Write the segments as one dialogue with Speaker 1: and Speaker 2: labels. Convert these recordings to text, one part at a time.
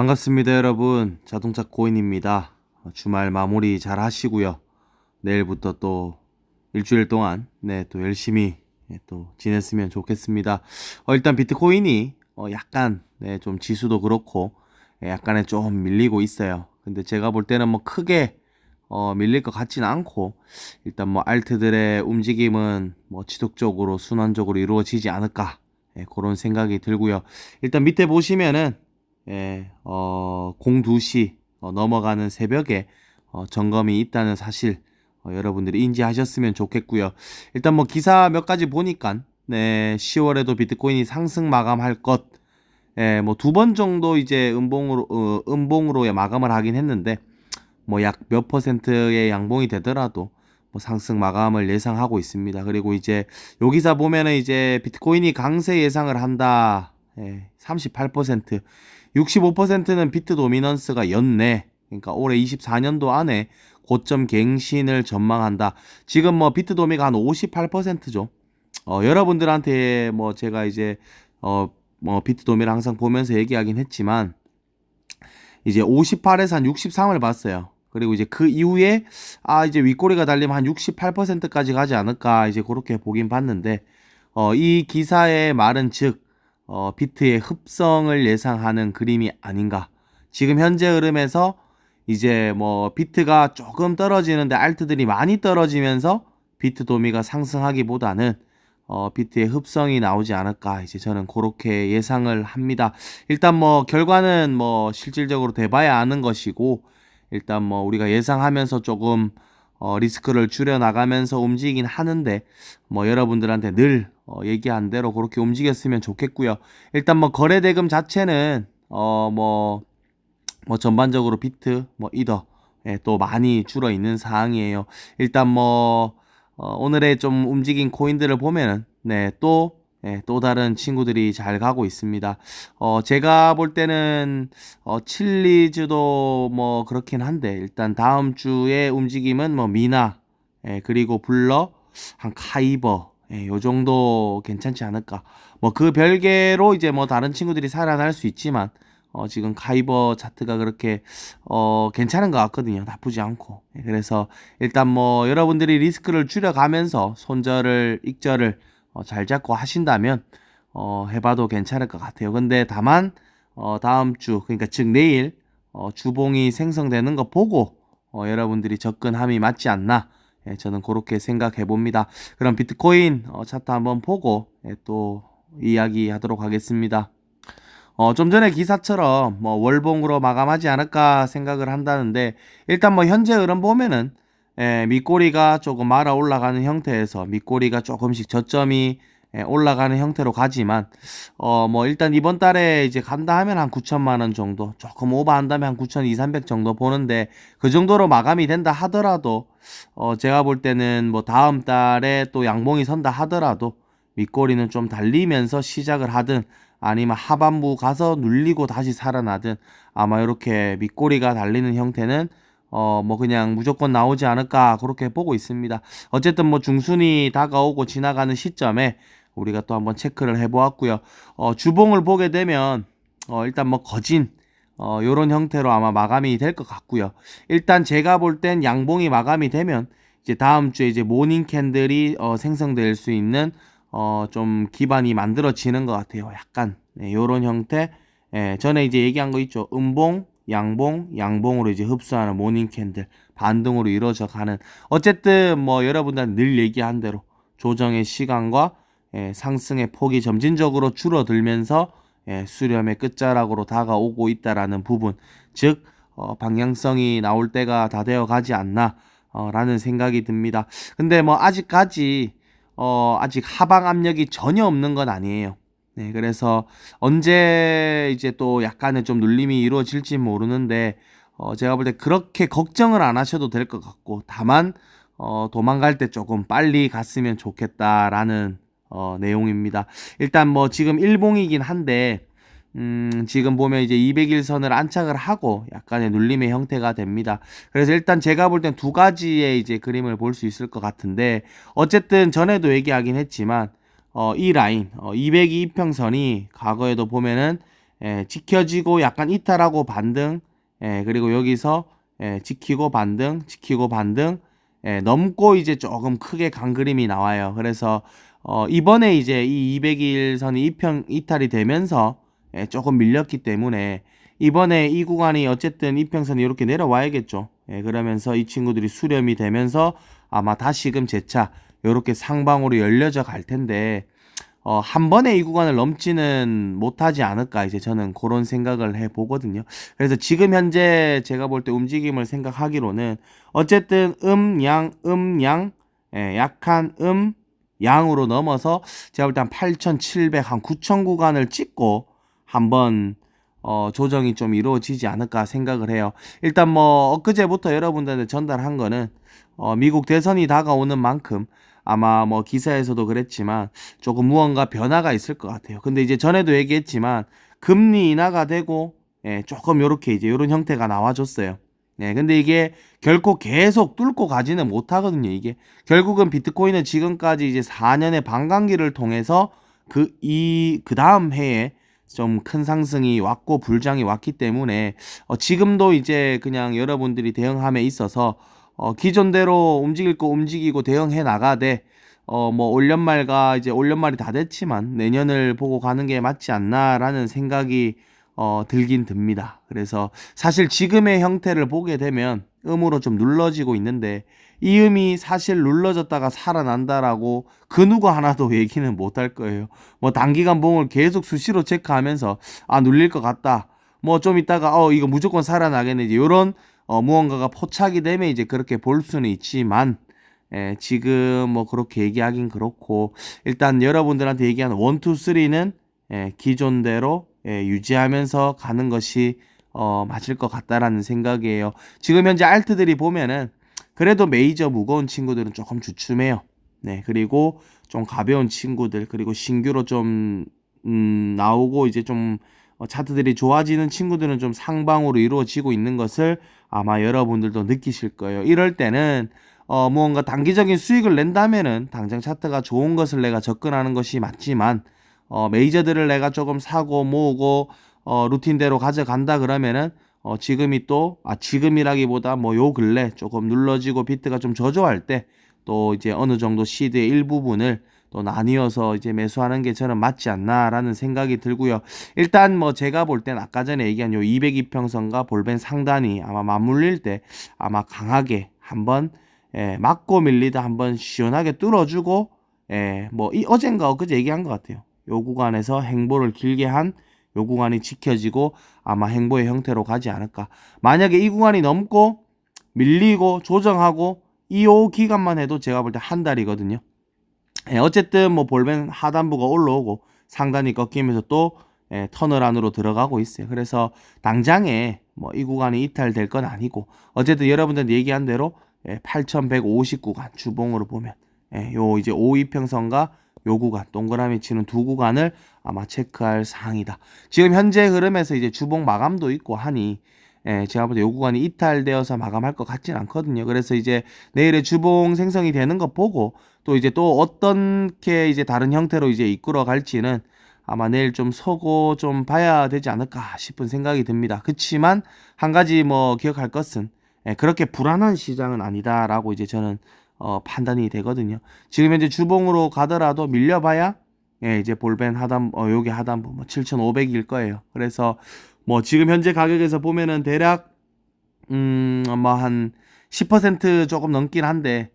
Speaker 1: 반갑습니다, 여러분. 자동차 고인입니다. 어, 주말 마무리 잘 하시고요. 내일부터 또 일주일 동안 네, 또 열심히 예, 또 지냈으면 좋겠습니다. 어, 일단 비트코인이 어, 약간 네, 좀 지수도 그렇고 예, 약간의 좀 밀리고 있어요. 근데 제가 볼 때는 뭐 크게 어, 밀릴 것 같지는 않고 일단 뭐 알트들의 움직임은 뭐 지속적으로 순환적으로 이루어지지 않을까 예, 그런 생각이 들고요. 일단 밑에 보시면은 예, 어, 02시 어, 넘어가는 새벽에 어, 점검이 있다는 사실 어, 여러분들이 인지하셨으면 좋겠고요. 일단 뭐 기사 몇 가지 보니까 네, 10월에도 비트코인이 상승 마감할 것, 예, 뭐 두 번 정도 이제 음봉으로 어, 음봉으로 마감을 하긴 했는데 뭐 약 몇 퍼센트의 양봉이 되더라도 뭐 상승 마감을 예상하고 있습니다. 그리고 이제 요 기사 보면은 이제 비트코인이 강세 예상을 한다. 예, 38%, 65%는 비트 도미넌스가 연내, 그러니까 올해 24년도 안에 고점 갱신을 전망한다. 지금 뭐 비트 도미가 한 58%죠. 어, 여러분들한테 뭐 제가 이제 어, 뭐 비트 도미를 항상 보면서 얘기하긴 했지만 이제 58에서 한 63을 봤어요. 그리고 이제 그 이후에 아 이제 윗꼬리가 달리면 한 68%까지 가지 않을까 이제 그렇게 보긴 봤는데 어, 이 기사의 말은 즉 어, 비트의 흡성을 예상하는 그림이 아닌가. 지금 현재 흐름에서 이제 뭐 비트가 조금 떨어지는데 알트들이 많이 떨어지면서 비트 도미가 상승하기보다는 어, 비트의 흡성이 나오지 않을까 이제 저는 그렇게 예상을 합니다. 일단 뭐 결과는 뭐 실질적으로 돼봐야 아는 것이고 일단 뭐 우리가 예상하면서 조금 어, 리스크를 줄여 나가면서 움직이긴 하는데 뭐 여러분들한테 늘 어, 얘기한 대로 그렇게 움직였으면 좋겠고요. 일단 뭐 거래 대금 자체는 어뭐뭐 뭐 전반적으로 비트 뭐 이더 예, 또 많이 줄어 있는 상황이에요. 일단 뭐 어, 오늘의 좀 움직인 코인들을 보면은 네, 또 예, 또 다른 친구들이 잘 가고 있습니다. 어, 제가 볼 때는 어, 칠리즈도 뭐 그렇긴 한데 일단 다음 주에 움직임은 뭐 미나 예, 그리고 블러 한 카이버 예, 요 정도 괜찮지 않을까. 뭐 그 별개로 이제 뭐 다른 친구들이 살아날 수 있지만 어, 지금 카이버 차트가 그렇게 어, 괜찮은 것 같거든요. 나쁘지 않고. 예, 그래서 일단 뭐 여러분들이 리스크를 줄여가면서 손절을 익절을 어, 잘 잡고 하신다면 어, 해봐도 괜찮을 것 같아요. 근데 다만 어, 다음 주 그러니까 즉 내일 어, 주봉이 생성되는 거 보고 어, 여러분들이 접근함이 맞지 않나 예, 저는 그렇게 생각해 봅니다. 그럼 비트코인 어, 차트 한번 보고 예, 또 이야기하도록 하겠습니다. 어, 좀 전에 기사처럼 뭐 월봉으로 마감하지 않을까 생각을 한다는데 일단 뭐 현재 흐름 보면은 예, 밑꼬리가 조금 말아 올라가는 형태에서 밑꼬리가 조금씩 저점이 예, 올라가는 형태로 가지만 어 뭐 일단 이번 달에 이제 간다 하면 한 9천만 원 정도 조금 오버한다면 한9,200 정도 보는데 그 정도로 마감이 된다 하더라도 어 제가 볼 때는 뭐 다음 달에 또 양봉이 선다 하더라도 밑꼬리는 좀 달리면서 시작을 하든 아니면 하반부 가서 눌리고 다시 살아나든 아마 이렇게 밑꼬리가 달리는 형태는 어, 뭐 그냥 무조건 나오지 않을까 그렇게 보고 있습니다. 어쨌든 뭐 중순이 다가오고 지나가는 시점에 우리가 또 한번 체크를 해보았고요. 어, 주봉을 보게 되면 어, 일단 뭐 거진 어, 요런 형태로 아마 마감이 될 것 같고요. 일단 제가 볼 땐 양봉이 마감이 되면 이제 다음 주에 이제 모닝 캔들이 어, 생성될 수 있는 어, 좀 기반이 만들어지는 것 같아요. 약간 네, 요런 형태. 예, 전에 이제 얘기한 거 있죠. 음봉, 양봉, 양봉으로 이제 흡수하는 모닝 캔들 반등으로 이루어져 가는 어쨌든 뭐 여러분들 늘 얘기한 대로 조정의 시간과 예, 상승의 폭이 점진적으로 줄어들면서 예, 수렴의 끝자락으로 다가오고 있다라는 부분 즉 어, 방향성이 나올 때가 다 되어 가지 않나 어, 라는 생각이 듭니다. 근데 뭐 아직까지 어, 아직 하방 압력이 전혀 없는 건 아니에요. 네, 그래서 언제 이제 또 약간의 좀 눌림이 이루어질지 모르는데 어, 제가 볼 때 그렇게 걱정을 안 하셔도 될 것 같고 다만 어, 도망갈 때 조금 빨리 갔으면 좋겠다라는 어, 내용입니다. 일단 뭐 지금 일봉이긴 한데 음, 지금 보면 이제 200일선을 안착을 하고 약간의 눌림의 형태가 됩니다. 그래서 일단 제가 볼 땐 두 가지의 이제 그림을 볼 수 있을 것 같은데 어쨌든 전에도 얘기하긴 했지만 어, 이 라인 어, 202 이평선이 과거에도 보면은 예, 지켜지고 약간 이탈하고 반등, 예, 그리고 여기서 예, 지키고 반등, 지키고 반등, 예, 넘고 이제 조금 크게 간 그림이 나와요. 그래서 어, 이번에 이제 이 200일 선이 이평 이탈이 되면서 예, 조금 밀렸기 때문에 이번에 이 구간이 어쨌든 이평선이 이렇게 내려와야겠죠. 예, 그러면서 이 친구들이 수렴이 되면서 아마 다시금 재차 이렇게 상방으로 열려져 갈 텐데 어, 한 번에 이 구간을 넘지는 못하지 않을까 이제 저는 그런 생각을 해 보거든요. 그래서 지금 현재 제가 볼 때 움직임을 생각하기로는 어쨌든 음, 양, 음, 양, 예, 약한 음, 양으로 넘어서 제가 볼 때 한 8,700, 한 9,000 구간을 찍고 한번 어, 조정이 좀 이루어지지 않을까 생각을 해요. 일단 뭐 엊그제부터 여러분들한테 전달한 거는 어, 미국 대선이 다가오는 만큼 아마 뭐 기사에서도 그랬지만 조금 무언가 변화가 있을 것 같아요. 근데 이제 전에도 얘기했지만 금리 인하가 되고 예, 조금 요렇게 이제 요런 형태가 나와줬어요. 네, 근데 이게 결코 계속 뚫고 가지는 못하거든요. 이게 결국은 비트코인은 지금까지 이제 4년의 반감기를 통해서 그 이 그 다음 해에 좀 큰 상승이 왔고 불장이 왔기 때문에 어, 지금도 이제 그냥 여러분들이 대응함에 있어서 어, 기존대로 움직일 거 움직이고 대응해 나가되 어, 뭐 올 연말과 이제 올 연말이 다 됐지만 내년을 보고 가는 게 맞지 않나라는 생각이 어, 들긴 듭니다. 그래서 사실 지금의 형태를 보게 되면 음으로 좀 눌러지고 있는데 이 음이 사실 눌러졌다가 살아난다라고 그 누구 하나도 얘기는 못 할 거예요. 뭐 단기간 봉을 계속 수시로 체크하면서 아 눌릴 것 같다. 뭐 좀 있다가 어 이거 무조건 살아나겠네. 이제 요런 어 무언가가 포착이 되면 이제 그렇게 볼 수는 있지만 예, 지금 뭐 그렇게 얘기하긴 그렇고 일단 여러분들한테 얘기하는 원, 투, 쓰리는 예, 기존대로 예, 유지하면서 가는 것이 어, 맞을 것 같다라는 생각이에요. 지금 현재 알트들이 보면은 그래도 메이저 무거운 친구들은 조금 주춤해요. 네, 그리고 좀 가벼운 친구들 그리고 신규로 좀 음, 나오고 이제 좀 어, 차트들이 좋아지는 친구들은 좀 상방으로 이루어지고 있는 것을 아마 여러분들도 느끼실 거예요. 이럴 때는 어, 무언가 단기적인 수익을 낸다면은 당장 차트가 좋은 것을 내가 접근하는 것이 맞지만 어, 메이저들을 내가 조금 사고 모으고 어, 루틴대로 가져간다 그러면은 어, 지금이 또, 아, 지금이라기보다 뭐 요 근래 조금 눌러지고 비트가 좀 저조할 때 또 이제 어느 정도 시드의 일부분을 또 나뉘어서 이제 매수하는 게 저는 맞지 않나라는 생각이 들고요. 일단 뭐 제가 볼 땐 아까 전에 얘기한 요 202평선과 볼벤 상단이 아마 맞물릴 때 아마 강하게 한번 예, 맞고 밀리다 한번 시원하게 뚫어주고 예, 뭐 이 어젠가 엊그제 얘기한 것 같아요. 요 구간에서 행보를 길게 한 요 구간이 지켜지고 아마 행보의 형태로 가지 않을까. 만약에 이 구간이 넘고 밀리고 조정하고 이요 기간만 해도 제가 볼 때 한 달이거든요. 예, 어쨌든 뭐 볼벤 하단부가 올라오고 상단이 꺾이면서 또 예, 터널 안으로 들어가고 있어요. 그래서 당장에 뭐 이 구간이 이탈될 건 아니고 어쨌든 여러분들 얘기한 대로 예, 8,150 구간 주봉으로 보면 예, 요 이제 5이평선과 요 구간 동그라미 치는 두 구간을 아마 체크할 사항이다. 지금 현재 흐름에서 이제 주봉 마감도 있고 하니 예, 제가 볼 때 요 구간이 이탈되어서 마감할 것 같진 않거든요. 그래서 이제 내일의 주봉 생성이 되는 거 보고 또 이제 또 어떻게 이제 다른 형태로 이제 이끌어 갈지는 아마 내일 좀 서고 좀 봐야 되지 않을까 싶은 생각이 듭니다. 그렇지만 한 가지 뭐 기억할 것은 예, 그렇게 불안한 시장은 아니다라고 이제 저는 어, 판단이 되거든요. 지금 현재 주봉으로 가더라도 밀려봐야 예, 이제 볼벤 하단 어 요게 하단부 뭐 7,500일 거예요. 그래서 뭐 지금 현재 가격에서 보면은 대략 음, 아마 한10% 조금 넘긴 한데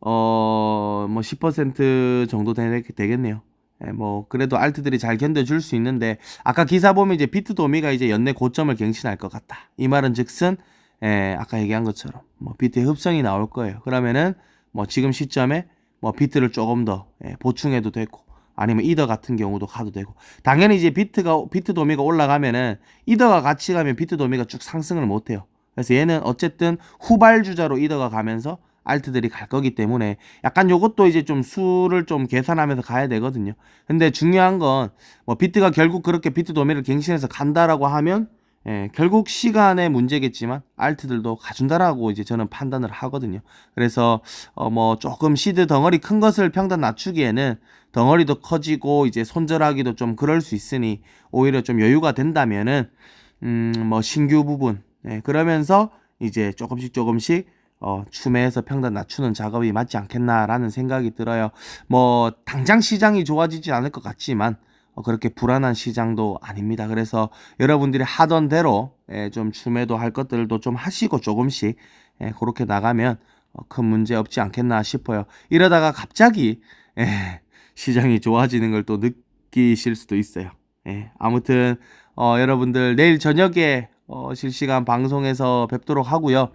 Speaker 1: 어, 뭐 10% 정도 되, 되겠네요. 예, 뭐 그래도 알트들이 잘 견뎌줄 수 있는데 아까 기사 보면 이제 비트 도미가 이제 연내 고점을 갱신할 것 같다. 이 말은 즉슨 예, 아까 얘기한 것처럼 뭐 비트의 흡성이 나올 거예요. 그러면은 뭐 지금 시점에 뭐 비트를 조금 더 예, 보충해도 되고 아니면 이더 같은 경우도 가도 되고 당연히 이제 비트가 비트 도미가 올라가면은 이더가 같이 가면 비트 도미가 쭉 상승을 못 해요. 그래서 얘는 어쨌든 후발주자로 이더가 가면서 알트들이 갈 거기 때문에 약간 요것도 이제 좀 수를 좀 계산하면서 가야 되거든요. 근데 중요한 건 뭐 비트가 결국 그렇게 비트 도미를 갱신해서 간다라고 하면 예, 결국 시간의 문제겠지만 알트들도 가준다라고 이제 저는 판단을 하거든요. 그래서 어 뭐 조금 시드 덩어리 큰 것을 평단 낮추기에는 덩어리도 커지고 이제 손절하기도 좀 그럴 수 있으니 오히려 좀 여유가 된다면은 음뭐 신규 부분 예, 그러면서 이제 조금씩 조금씩 어 추매해서 평단 낮추는 작업이 맞지 않겠나라는 생각이 들어요. 뭐 당장 시장이 좋아지지 않을 것 같지만 어, 그렇게 불안한 시장도 아닙니다. 그래서 여러분들이 하던 대로 예, 좀 추매도 할 것들도 좀 하시고 조금씩 예, 그렇게 나가면 어, 큰 문제 없지 않겠나 싶어요. 이러다가 갑자기 예, 시장이 좋아지는 걸 또 느끼실 수도 있어요. 예, 아무튼 어, 여러분들 내일 저녁에 어, 실시간 방송에서 뵙도록 하고요.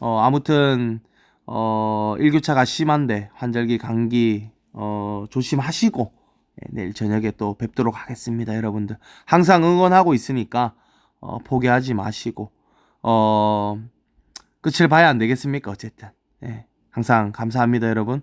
Speaker 1: 어, 아무튼 어, 일교차가 심한데 환절기 감기 어, 조심하시고 예, 내일 저녁에 또 뵙도록 하겠습니다, 여러분들. 항상 응원하고 있으니까 어, 포기하지 마시고 어, 끝을 봐야 안 되겠습니까? 어쨌든 예, 항상 감사합니다, 여러분.